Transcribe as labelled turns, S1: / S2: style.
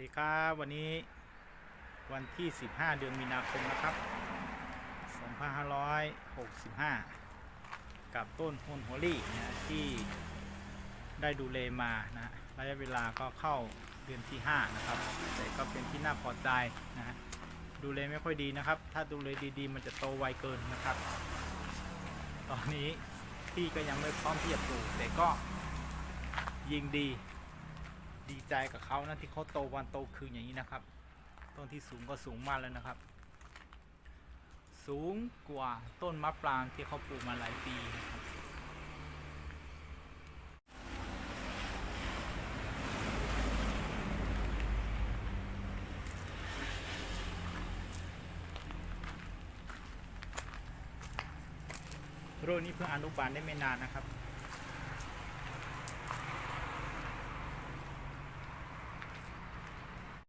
S1: ดีครับวันนี้วันที่ 15 เดือนมีนาคมนะครับ 2565 กับต้นฮนโฮลี่นะที่ได้ดูเลมานะระยะเวลาก็เข้าเดือนที่ 5 นะครับ แต่ก็เป็นที่น่าพอใจนะฮะดูเลไม่ค่อยดีนะครับ ถ้าดูเลดีๆ มันจะโตไวเกินนะครับ ตอนนี้พี่ก็ยังไม่พร้อมที่จะปลูกแต่ก็ยิงดี ดีใจกับเขานะที่เขาโตวันโตคืนอย่างนี้นะครับ ต้นที่สูงก็สูงมากแล้วนะครับ สูงกว่าต้นมะปรางที่เขาปลูกมาหลายปีนะครับโรนี้เพิ่งอนุบาลได้ไม่นานนะครับ